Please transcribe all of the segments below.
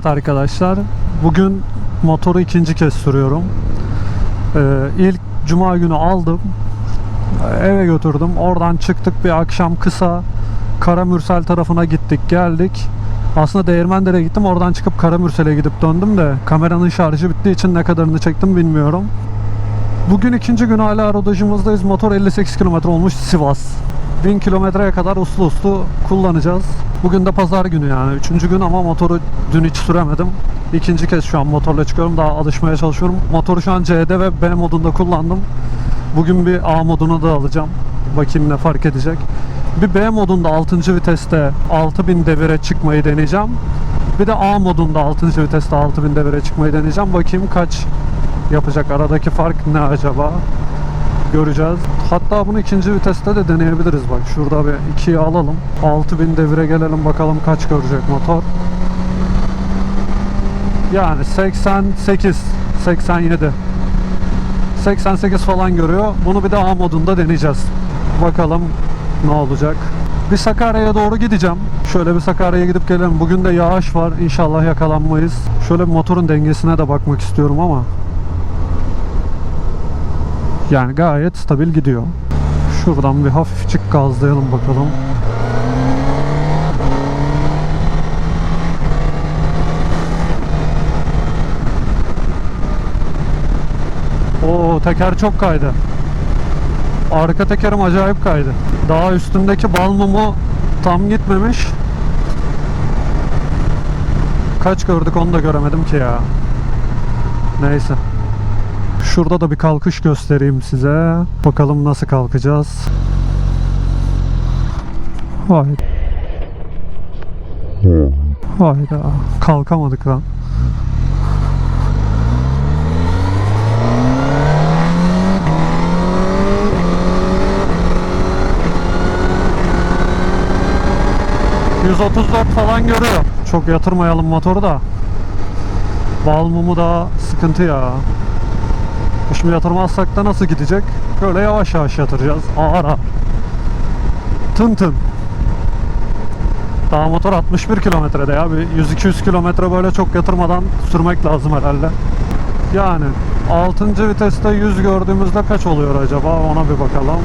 Evet arkadaşlar, bugün motoru ikinci kez sürüyorum. Ee, ilk cuma günü aldım, eve götürdüm. Oradan çıktık bir akşam kısa Karamürsel tarafına gittik, geldik. Aslında Değirmendere'ye gittim, oradan çıkıp Karamürsel'e gidip döndüm de kameranın şarjı bittiği için ne kadarını çektim bilmiyorum. Bugün ikinci gün hala rodajımızdayız. Motor 58 km olmuş Sivas. 1000 kilometreye kadar uslu uslu kullanacağız. Bugün de pazar günü yani. Üçüncü gün ama motoru dün hiç süremedim. İkinci kez şu an motorla çıkıyorum. Daha alışmaya çalışıyorum. Motoru şu an C'de ve B modunda kullandım. Bugün bir A modunu da alacağım. Bakayım ne fark edecek. Bir B modunda 6. viteste 6000 devire çıkmayı deneyeceğim. Bir de A modunda 6. viteste 6000 devire çıkmayı deneyeceğim. Bakayım kaç yapacak. Aradaki fark ne acaba? Göreceğiz. Hatta bunu ikinci viteste de deneyebiliriz. Bak şurada bir ikiye alalım. 6000 devire gelelim bakalım kaç görecek motor. Yani 88, 87. 88 falan görüyor. Bunu bir de A modunda deneyeceğiz. Bakalım ne olacak. Bir Sakarya'ya doğru gideceğim. Şöyle bir Sakarya'ya gidip gelelim. Bugün de yağış var. İnşallah yakalanmayız. Şöyle bir motorun dengesine de bakmak istiyorum ama. Yani gayet stabil gidiyor. Şuradan bir hafifçik gazlayalım bakalım. Oo teker çok kaydı. Arka tekerim acayip kaydı. Daha üstündeki bal mumu tam gitmemiş. Kaç gördük onu da göremedim ki ya. Neyse. Şurada da bir kalkış göstereyim size. Bakalım nasıl kalkacağız. Hayda. Hayda. Kalkamadık lan. ...134 falan görüyor. Çok yatırmayalım motoru da. Bal mumu da sıkıntı ya. Şimdi yatırmazsak da nasıl gidecek? Böyle yavaş yavaş yatıracağız. Ağır ağır. Tın tın. Daha motor 61 kilometrede ya. Bir 100-200 kilometre böyle çok yatırmadan sürmek lazım herhalde. Yani 6. viteste 100 gördüğümüzde kaç oluyor acaba? Ona bir bakalım.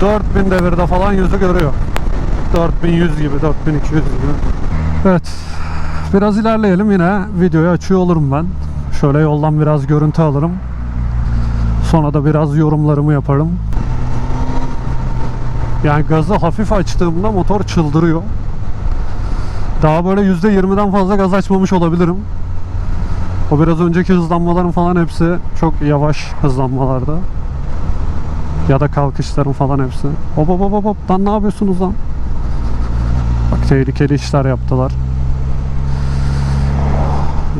4000 devirde falan 100'ü görüyor. 4100 gibi, 4200 gibi. Evet. Biraz ilerleyelim yine videoyu açıyor olurum ben. Şöyle yoldan biraz görüntü alırım. Sonra da biraz yorumlarımı yaparım. Yani gazı hafif açtığımda motor çıldırıyor. Daha böyle %20'den fazla gaz açmamış olabilirim. O biraz önceki hızlanmaların falan hepsi çok yavaş hızlanmalarda. Ya da kalkışların falan hepsi. Hop hop hop hop. Lan ne yapıyorsunuz lan? Bak tehlikeli işler yaptılar.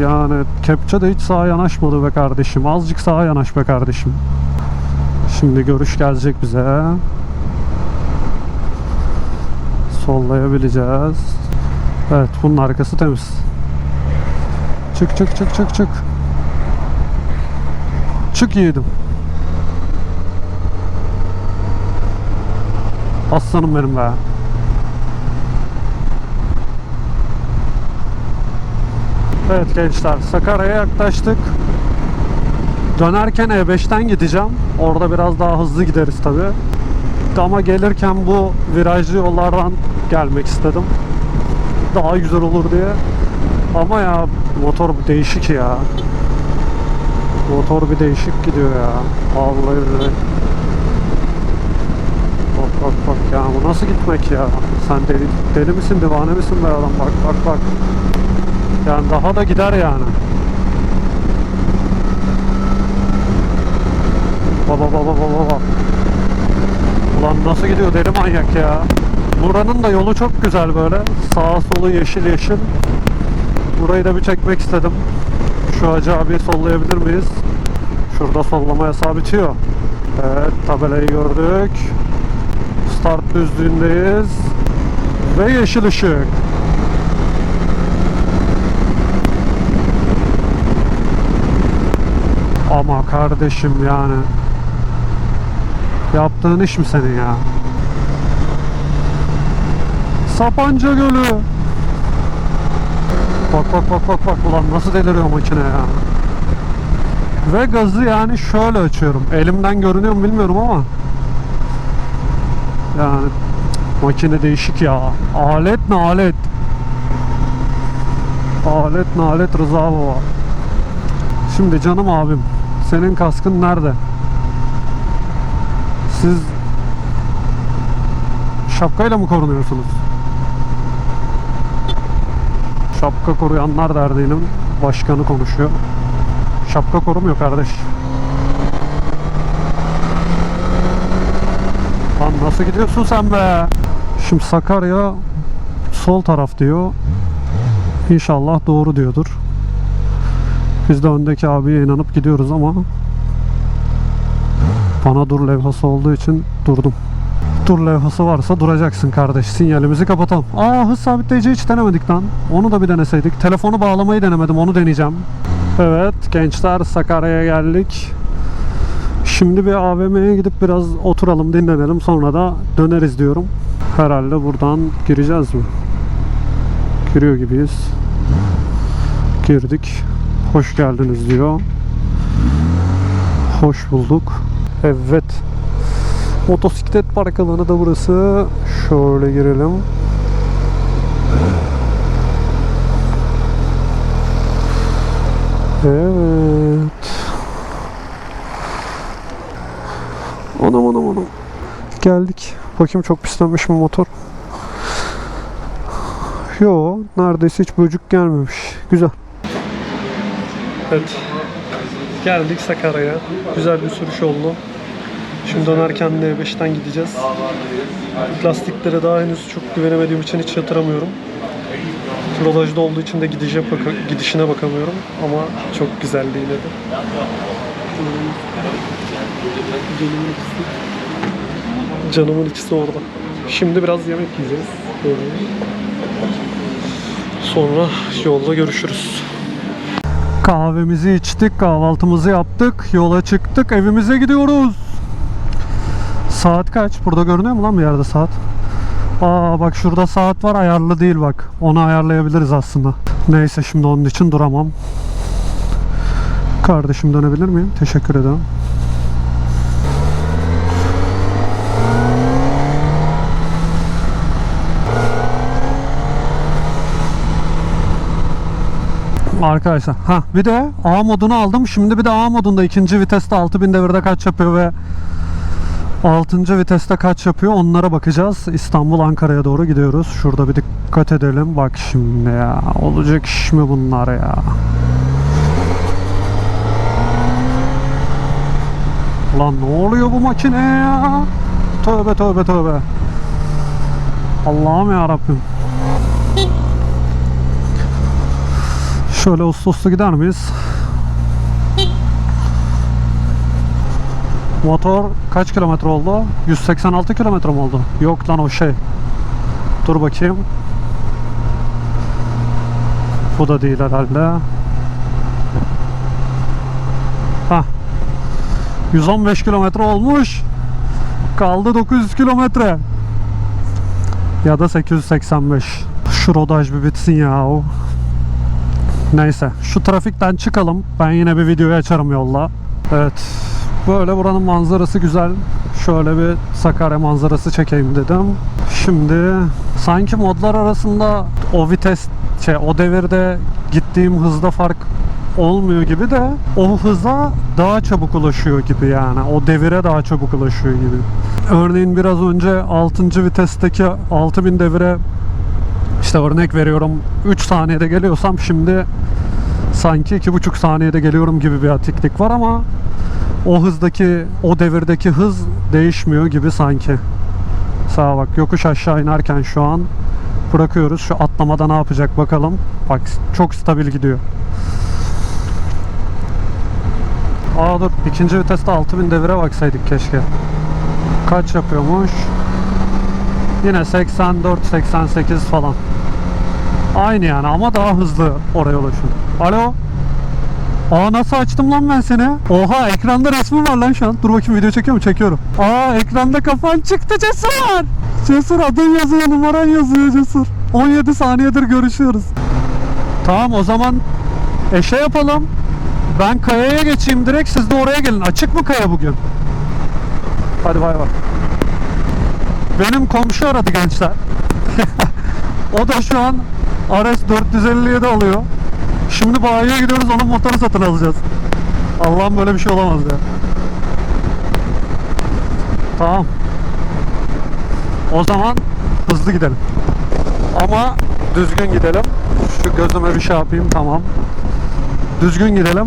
Yani kepçe de hiç sağa yanaşmadı be kardeşim. Azıcık sağa yanaş be kardeşim. Şimdi görüş gelecek bize. Sollayabileceğiz. Evet bunun arkası temiz. Çık çık çık çık çık. Çık yiğidim. Aslanım benim be. Evet gençler Sakarya'ya yaklaştık. Dönerken E5'ten gideceğim. Orada biraz daha hızlı gideriz tabi. Ama gelirken bu virajlı yollardan gelmek istedim. Daha güzel olur diye. Ama ya motor değişik ya. Motor bir değişik gidiyor ya. Vallahi billahi. Bak bak bak ya bu nasıl gitmek ya? Sen deli, deli misin divane misin be adam bak bak bak. Yani daha da gider yani. Baba baba baba baba. Ulan nasıl gidiyor deli manyak ya. Buranın da yolu çok güzel böyle. Sağa solu yeşil yeşil. Burayı da bir çekmek istedim. Şu Hacı abi sollayabilir miyiz? Şurada sollama yasağı bitiyor. Evet tabelayı gördük. Start düzlüğündeyiz. Ve yeşil ışık. Ama kardeşim yani Yaptığın iş mi senin ya? Sapanca Gölü Bak bak bak bak bak ulan nasıl deliriyor makine ya. Ve gazı yani şöyle açıyorum. Elimden görünüyor mu bilmiyorum ama. Yani makine değişik ya. Alet ne alet. Alet ne alet Rıza baba. Şimdi canım abim. Senin kaskın nerede? Siz şapkayla mı korunuyorsunuz? Şapka koruyanlar derneğinin başkanı konuşuyor. Şapka korumuyor kardeş. Lan nasıl gidiyorsun sen be? Şimdi Sakarya sol taraf diyor. İnşallah doğru diyordur. Biz de öndeki abiye inanıp gidiyoruz ama bana dur levhası olduğu için durdum. Dur levhası varsa duracaksın kardeş. Sinyalimizi kapatalım. Aa hız sabitleyici hiç denemedik lan. Onu da bir deneseydik. Telefonu bağlamayı denemedim. Onu deneyeceğim. Evet gençler Sakarya'ya geldik. Şimdi bir AVM'ye gidip biraz oturalım dinlenelim. Sonra da döneriz diyorum. Herhalde buradan gireceğiz mi? Giriyor gibiyiz. Girdik. Hoş geldiniz diyor. Hoş bulduk. Evet. Motosiklet park alanı da burası. Şöyle girelim. Evet. Anam anam anam. Geldik. Bakayım çok pislenmiş mi motor? Yo, neredeyse hiç böcük gelmemiş. Güzel. Evet. Geldik Sakarya'ya. Güzel bir sürüş oldu. Şimdi dönerken de E5'ten gideceğiz. Lastiklere daha henüz çok güvenemediğim için hiç yatıramıyorum. Rodajda olduğu için de gidişe baka- gidişine bakamıyorum ama çok güzeldi yine de. Canımın ikisi. Canımın ikisi orada. Şimdi biraz yemek yiyeceğiz. Sonra yolda görüşürüz. Kahvemizi içtik, kahvaltımızı yaptık, yola çıktık, evimize gidiyoruz. Saat kaç? Burada görünüyor mu lan bir yerde saat? Aa bak şurada saat var ayarlı değil bak. Onu ayarlayabiliriz aslında. Neyse şimdi onun için duramam. Kardeşim dönebilir miyim? Teşekkür ederim. Arkadaşlar ha bir de A modunu aldım. Şimdi bir de A modunda ikinci viteste 6000 devirde kaç yapıyor ve 6. viteste kaç yapıyor onlara bakacağız. İstanbul Ankara'ya doğru gidiyoruz. Şurada bir dikkat edelim. Bak şimdi ya. Olacak iş mi bunlar ya? Lan ne oluyor bu makine ya? Tövbe tövbe tövbe. Allah'ım ya Rabbim. Şöyle uslu uslu gider miyiz? Motor kaç kilometre oldu? 186 kilometre mi oldu? Yok lan o şey. Dur bakayım. Bu da değil herhalde. Ha. 115 kilometre olmuş. Kaldı 900 kilometre. Ya da 885. Şu rodaj bir bitsin ya. Neyse şu trafikten çıkalım. Ben yine bir videoyu açarım yolla. Evet. Böyle buranın manzarası güzel. Şöyle bir Sakarya manzarası çekeyim dedim. Şimdi sanki modlar arasında o vites şey o devirde gittiğim hızda fark olmuyor gibi de o hıza daha çabuk ulaşıyor gibi yani. O devire daha çabuk ulaşıyor gibi. Örneğin biraz önce 6. vitesteki 6000 devire işte örnek veriyorum 3 saniyede geliyorsam şimdi sanki 2,5 saniyede geliyorum gibi bir atiklik var ama o hızdaki o devirdeki hız değişmiyor gibi sanki. Sağa bak yokuş aşağı inerken şu an bırakıyoruz. Şu atlamada ne yapacak bakalım. Bak çok stabil gidiyor. Aa dur ikinci viteste 6000 devire baksaydık keşke. Kaç yapıyormuş? Yine 84-88 falan. Aynı yani ama daha hızlı oraya ulaşıyor. Alo? Aa nasıl açtım lan ben seni? Oha ekranda resmin var lan şu an. Dur bakayım video çekiyor mu? Çekiyorum. Aa ekranda kafan çıktı Cesur. Cesur adın yazıyor numaran yazıyor Cesur. 17 saniyedir görüşüyoruz. Tamam o zaman e şey yapalım. Ben kayaya geçeyim direkt siz de oraya gelin. Açık mı kaya bugün? Hadi bay bay. Benim komşu aradı gençler. o da şu an RS 457 alıyor. Şimdi bayiye gidiyoruz onun motoru satın alacağız. Allah'ım böyle bir şey olamaz ya. Tamam. O zaman hızlı gidelim. Ama düzgün gidelim. Şu gözüme bir şey yapayım tamam. Düzgün gidelim.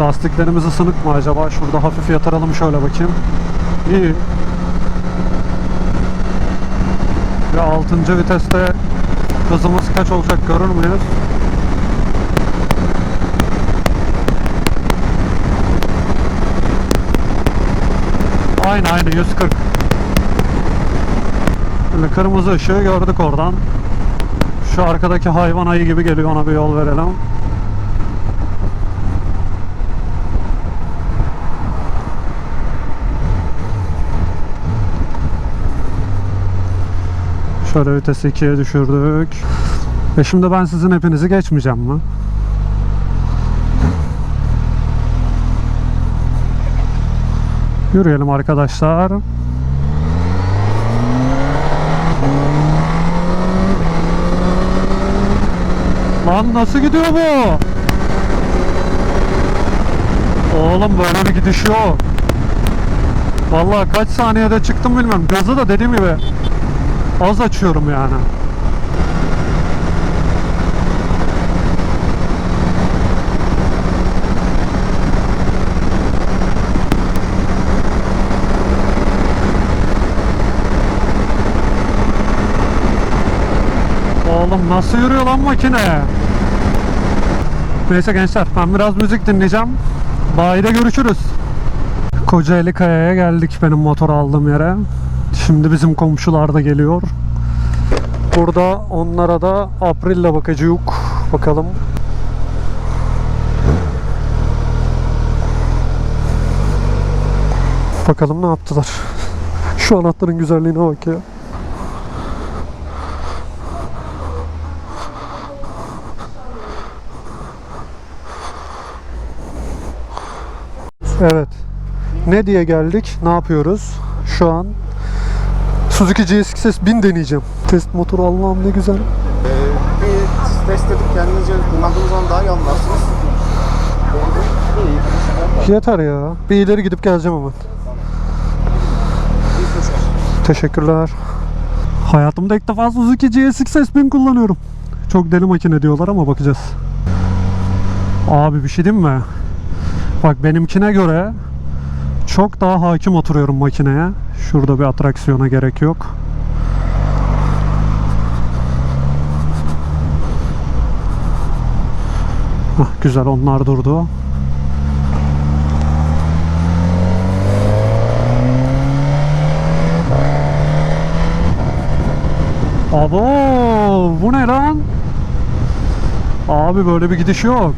Lastiklerimiz ısınık mı acaba? Şurada hafif yatıralım şöyle bakayım. İyi. Ve 6. viteste hızımız kaç olacak görür müyüz? Aynı aynı 140. Böyle kırmızı ışığı gördük oradan. Şu arkadaki hayvan ayı gibi geliyor ona bir yol verelim. Şöyle vitesi 2'ye düşürdük. Ve şimdi ben sizin hepinizi geçmeyeceğim mi? Yürüyelim arkadaşlar. Lan nasıl gidiyor bu? Oğlum böyle bir gidiş yok. Vallahi kaç saniyede çıktım bilmiyorum. Gazı da dediğim gibi az açıyorum yani. Oğlum nasıl yürüyor lan makine? Neyse gençler ben biraz müzik dinleyeceğim. Bayide görüşürüz. Kocaeli Kaya'ya geldik benim motor aldığım yere. Şimdi bizim komşular da geliyor. Burada onlara da April'le bakacağız. Bakalım. Bakalım ne yaptılar. Şu anahtarın güzelliğine bak ya. Evet. Ne diye geldik? Ne yapıyoruz? Şu an Suzuki GSX-S 1000 deneyeceğim. Test motoru Allah'ım ne güzel. Ee, bir test edip kendinizce kullandığınız zaman daha iyi anlarsınız. Yeter ya. Bir ileri gidip geleceğim hemen. Teşekkürler. Hayatımda ilk defa Suzuki GSX-S 1000 kullanıyorum. Çok deli makine diyorlar ama bakacağız. Abi bir şey diyeyim mi? Bak benimkine göre çok daha hakim oturuyorum makineye. Şurada bir atraksiyona gerek yok. Hah, güzel onlar durdu. Abo bu ne lan? Abi böyle bir gidiş yok.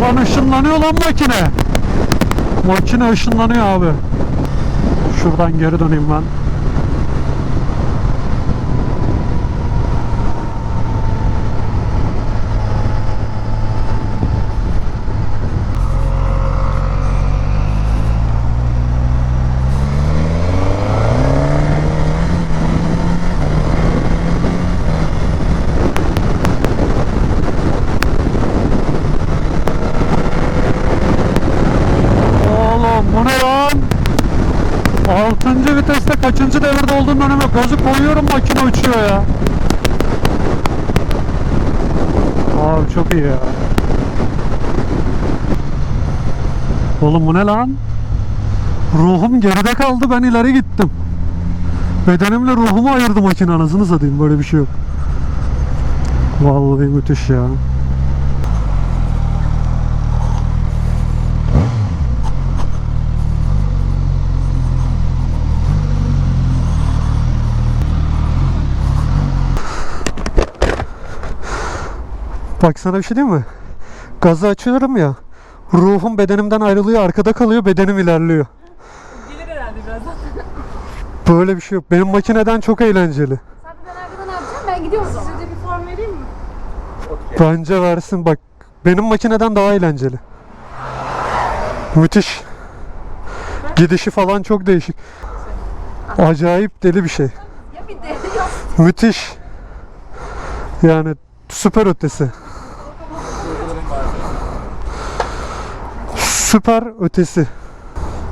Lan ışınlanıyor lan makine. Makine ışınlanıyor abi. Şuradan geri döneyim ben. 6. viteste kaçıncı devirde olduğum önüme gazı koyuyorum makine uçuyor ya. Abi çok iyi ya. Oğlum bu ne lan? Ruhum geride kaldı ben ileri gittim. Bedenimle ruhumu ayırdı makine anasını satayım böyle bir şey yok. Vallahi müthiş ya. Bak sana bir şey diyeyim mi? Gazı açıyorum ya. Ruhum bedenimden ayrılıyor, arkada kalıyor, bedenim ilerliyor. Gelir herhalde birazdan. Böyle bir şey yok. Benim makineden çok eğlenceli. Sen ben arkada ne yapacağım? Ben gidiyorum o zaman. Size bir form vereyim mi? Bence versin bak. Benim makineden daha eğlenceli. Müthiş. Gidişi falan çok değişik. Acayip deli bir şey. Müthiş. Yani süper ötesi. Süper ötesi.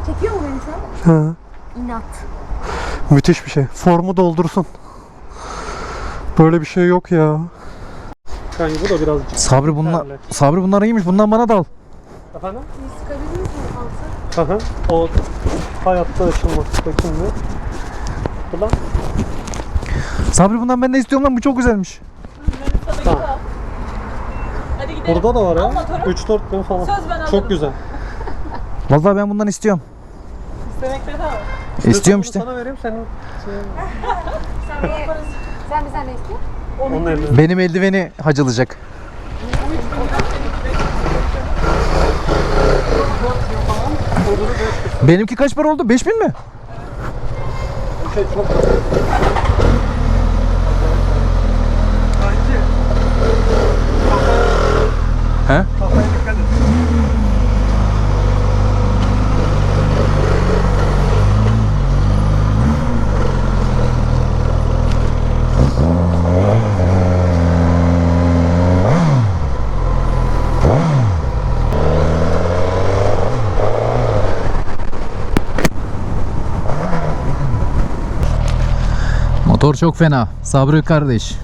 Çekiyor mu beni şu an? Ha, İnat. müthiş bir şey. Formu doldursun. Böyle bir şey yok ya. Yani bu da biraz Sabri bunlar Terle. Sabri bunlar iyiymiş. Bundan bana da al. Efendim? Sıkabilir misin altı? Hı hı. O hayatta açılmaz. Bakayım bir. Buradan. Sabri bundan ben ne istiyorum lan bu çok güzelmiş. Tamam. Hadi gidelim. Burada da var ya. motoru. 3-4 bin falan. Söz ben alırım. Çok güzel. Vallahi ben bundan istiyorum. İstemek bedava. İstiyorum işte. Sana vereyim senin Sen bir sen bir sen ne istiyorsun? onun eline. Benim eldiveni hacılacak. Benimki kaç para oldu? 5000 mi? Şey çok He? kafaya dikkat et. Motor çok fena. Sabri kardeş.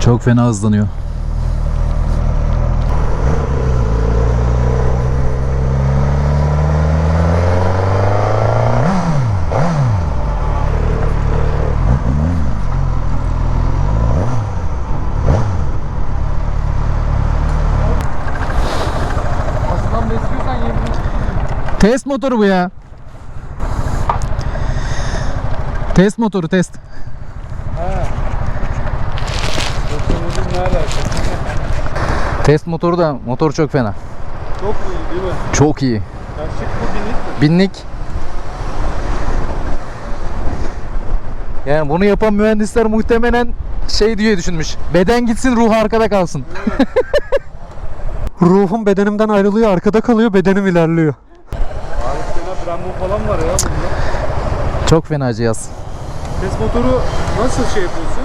Çok fena hızlanıyor. Test motoru bu ya. Test motoru test. Test motoru da motor çok fena. Çok iyi değil mi? Çok iyi. Gerçek bu binlik mi? Binlik. Yani bunu yapan mühendisler muhtemelen şey diye düşünmüş. Beden gitsin ruh arkada kalsın. Ruhum bedenimden ayrılıyor, arkada kalıyor, bedenim ilerliyor. Brembo falan var ya bunda. Çok fena cihaz. Test motoru nasıl şey yapıyorsun?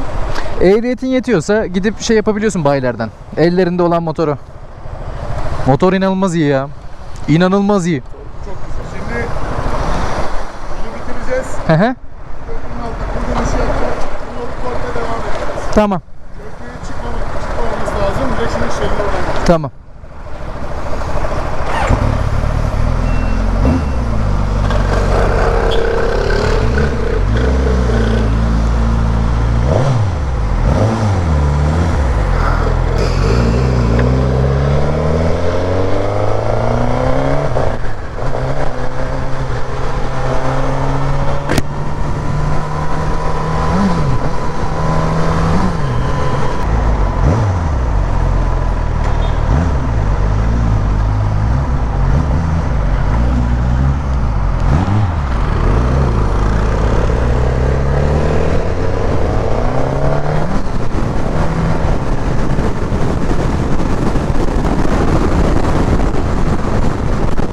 Ehliyetin yetiyorsa gidip şey yapabiliyorsun bayilerden. Ellerinde olan motoru. Motor inanılmaz iyi ya. İnanılmaz iyi. Şimdi bunu bitireceğiz. Hı hı. Bunun altında kuruluşu yapacağız. Bu yolu korkmaya devam edeceğiz. tamam. Köprüye çıkmamak, çıkmamamız lazım. Direksiyonun şeridi olamaz. Tamam.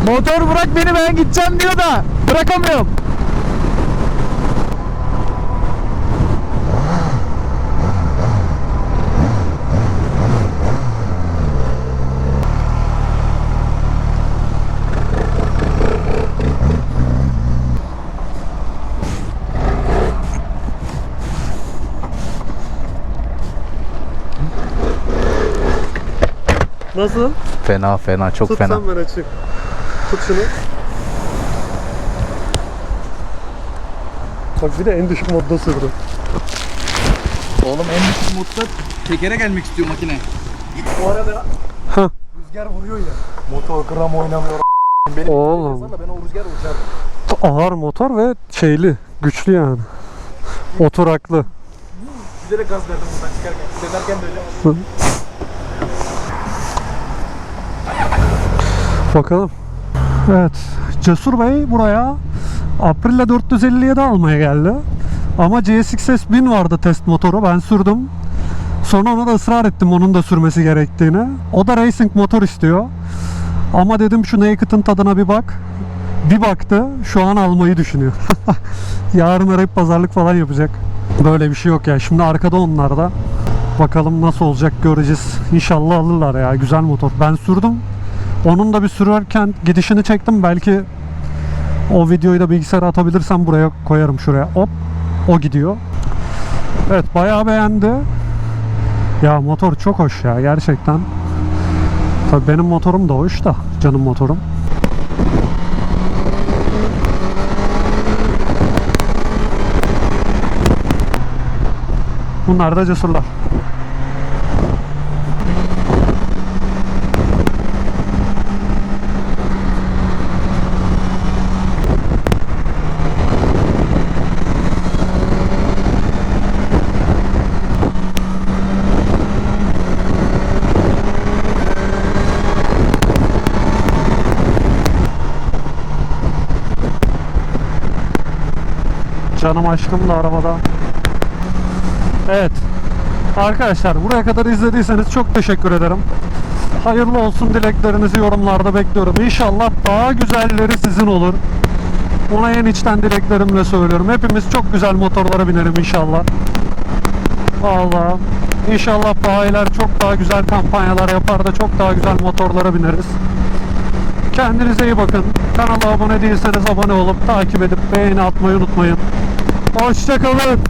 Motor bırak beni ben gideceğim diyor da bırakamıyorum. Nasıl? Fena fena çok Tut fena. sen ben açayım. Tut şunu. Bak bir de en düşük modda sürdüm. Oğlum en düşük modda tekere gelmek istiyor makine. Bu arada Hah. rüzgar vuruyor ya. Motor gram oynamıyor. Benim Oğlum. ben o rüzgar uçardım. Ağır motor ve şeyli, güçlü yani. Oturaklı. Bize de gaz verdim buradan çıkarken. Dönerken de öyle. Bakalım. Evet. Cesur Bey buraya Aprilia 450'ye de almaya geldi. Ama CSXS 1000 vardı test motoru. Ben sürdüm. Sonra ona da ısrar ettim onun da sürmesi gerektiğini. O da racing motor istiyor. Ama dedim şu Naked'ın tadına bir bak. Bir baktı. Şu an almayı düşünüyor. Yarın arayıp pazarlık falan yapacak. Böyle bir şey yok ya. Şimdi arkada onlar da. Bakalım nasıl olacak göreceğiz. İnşallah alırlar ya. Güzel motor. Ben sürdüm. Onun da bir sürerken gidişini çektim. Belki o videoyu da bilgisayara atabilirsem buraya koyarım şuraya. Hop. O gidiyor. Evet bayağı beğendi. Ya motor çok hoş ya gerçekten. Tabii benim motorum da hoş da canım motorum. Bunlar da cesurlar. Canım aşkım da arabada. Evet. Arkadaşlar buraya kadar izlediyseniz çok teşekkür ederim. Hayırlı olsun dileklerinizi yorumlarda bekliyorum. İnşallah daha güzelleri sizin olur. Ona en içten dileklerimle söylüyorum. Hepimiz çok güzel motorlara binerim inşallah. Valla. İnşallah bayiler çok daha güzel kampanyalar yapar da çok daha güzel motorlara bineriz. Kendinize iyi bakın. Kanala abone değilseniz abone olup takip edip beğeni atmayı unutmayın. Hoşçakalın.